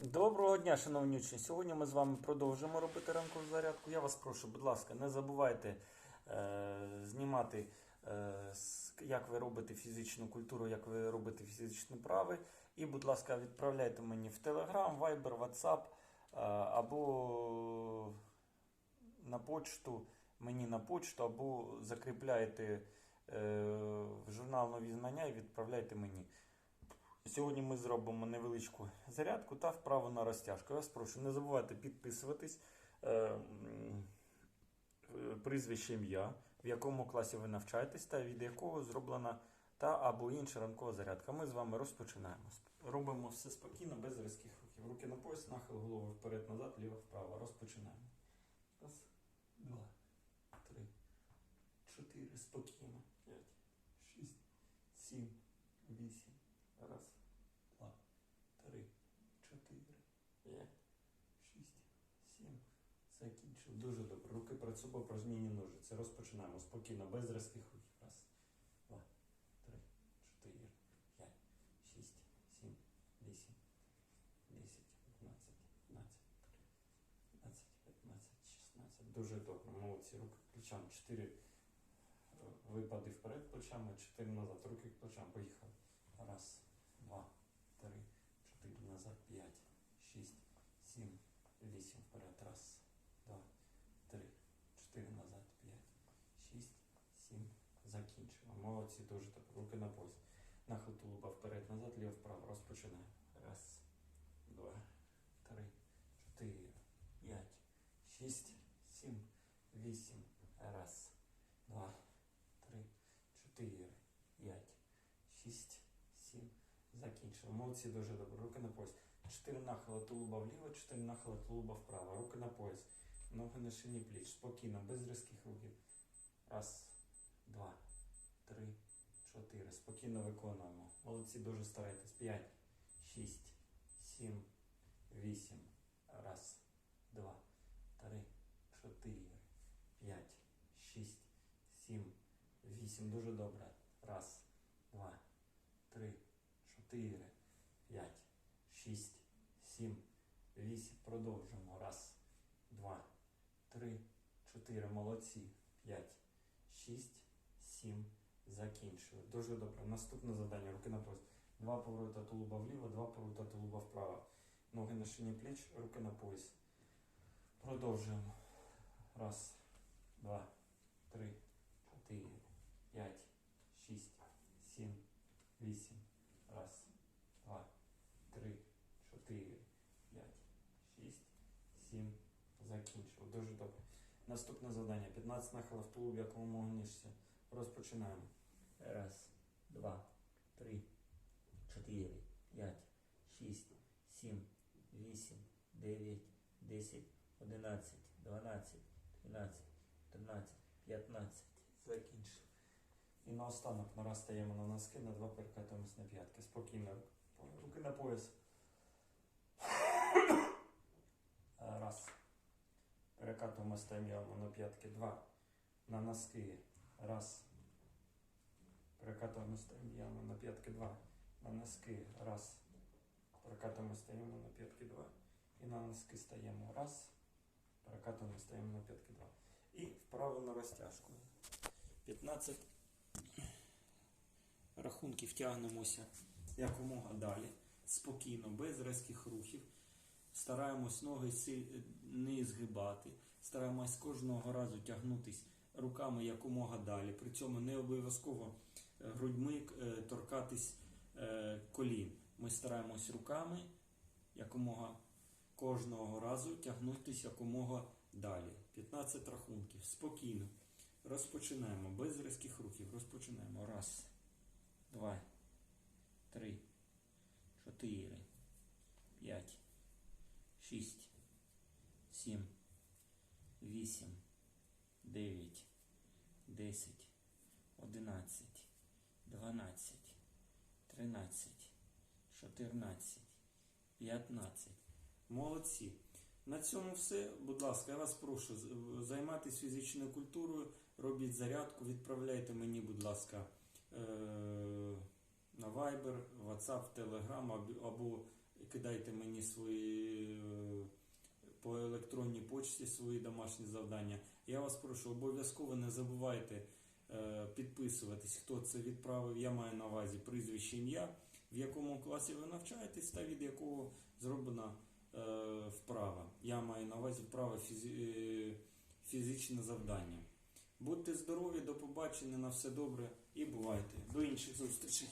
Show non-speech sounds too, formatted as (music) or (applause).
Доброго дня, шановні учні. Сьогодні ми з вами продовжимо робити ранкову зарядку. Я вас прошу, будь ласка, не забувайте е, знімати, е, як ви робите фізичну культуру, як ви робите фізичні вправи. І, будь ласка, відправляйте мені в Telegram, Viber, WhatsApp е, або на почту, мені на почту, або закріпляйте е, в журнал нові знання і відправляйте мені. Сьогодні ми зробимо невеличку зарядку та вправу на розтяжку. Я вас прошу, не забувайте підписуватись, е, е, прізвище ім'я, в якому класі ви навчаєтесь та від якого зроблена та або інша ранкова зарядка. Ми з вами розпочинаємо. Робимо все спокійно, без різких рухів. Руки на пояс, нахил голови вперед-назад, ліво-вправо. Розпочинаємо. Раз, два, три, чотири. Спокійно. П'ять, шість, сім, вісім. Раз, два, три, чотири, п'ять, шість, сім. Закінчив. Дуже добре. Руки перед собою прожмінні ножиці. Розпочинаємо спокійно, без різких рухів. Раз, два, три, чотири, п'ять, шість, сім, вісім, десять, одинадцять, дванадцять, тринадцять, п'ятнадцять, шістнадцять. Дуже добре. Молодці. Руки плечам. Чотири е, випади вперед плечами, чотири назад. Руки к плечам. Поїхали. Раз, два, три, чотири назад, п'ять, шість, сім, вісім вперед. Раз, два, три, чотири назад, п'ять, шість, сім. Молодці, дуже добре. Руки на пояс. Нахил тулуба вперед, назад, ліво вправо. Розпочинаємо. Раз, два, три, чотири, п'ять, шість, сім, вісім. Раз, два, три, чотири, п'ять, шість, сім. Закінчили. Молодці, дуже добре. Руки на пояс. Чотири нахила тулуба вліво, чотири нахила тулуба вправо. Руки на пояс. Ноги на шині пліч. Спокійно, без різких рухів. Раз, два, три, чотири. Спокійно виконуємо. Молодці, дуже старайтесь. П'ять, шість, сім, вісім. Раз, два, три, чотири, п'ять, шість, сім, вісім. Дуже добре. Раз, два, три, чотири, п'ять, шість, сім, вісім. Продовжуємо. Раз, два, три, чотири. Молодці. П'ять, шість, сім. Закінчую. Дуже добре. Наступне завдання. Руки на пояс. Два поворота тулуба вліво, два поворота тулуба вправо. Ноги на шині пліч, руки на пояс. Продовжуємо. Раз, два, три, чотири, п'ять, шість, сім, вісім. Раз, два, три, чотири, п'ять, шість, сім. Закінчив. Дуже добре. Наступне завдання. 15 нахилів в тулуб, якому ніжся. Розпочинаємо. Раз, два, три, чотири, п'ять, шість, сім, вісім, дев'ять, десять, одинадцять, дванадцять, тринадцять, чотирнадцять, п'ятнадцять. Закінчив. І наостанок на раз стаємо на носки, на два перекатуємось на п'ятки. Спокійно. Руки на пояс. (coughs) Раз. Перекатуємо стаємо на п'ятки. Два. На носки. Раз. Перекатуємо стаємо на п'ятки. Два. На носки. Раз. Перекатуємо стаємо на п'ятки. Два. І на носки стаємо. Раз. Перекатуємо стаємо на п'ятки. Два. І вправо на розтяжку. 15 рахунків тягнемося якомога далі. Спокійно, без різких рухів. Стараємось ноги не згибати. Стараємось кожного разу тягнутись руками якомога далі. При цьому не обов'язково грудьми е, торкатись е, колін. Ми стараємось руками якомога кожного разу тягнутись якомога далі. 15 рахунків. Спокійно. Розпочинаємо. Без різких рухів. Розпочинаємо. Раз, два, три, чотири, п'ять, шість, сім, вісім, дев'ять, десять, одинадцять, дванадцять, тринадцять, чотирнадцять, п'ятнадцять. Молодці. На цьому все. Будь ласка, я вас прошу займатися фізичною культурою, робіть зарядку, відправляйте мені, будь ласка, е- на Viber, WhatsApp, Telegram або- кидайте мені свої е, по електронній почті свої домашні завдання. Я вас прошу, обов'язково не забувайте підписуватись, хто це відправив. Я маю на увазі прізвище ім'я, в якому класі ви навчаєтесь та від якого зроблена е, вправа. Я маю на увазі вправа е, фізичне завдання. Будьте здорові, до побачення, на все добре і бувайте. До інших зустрічей.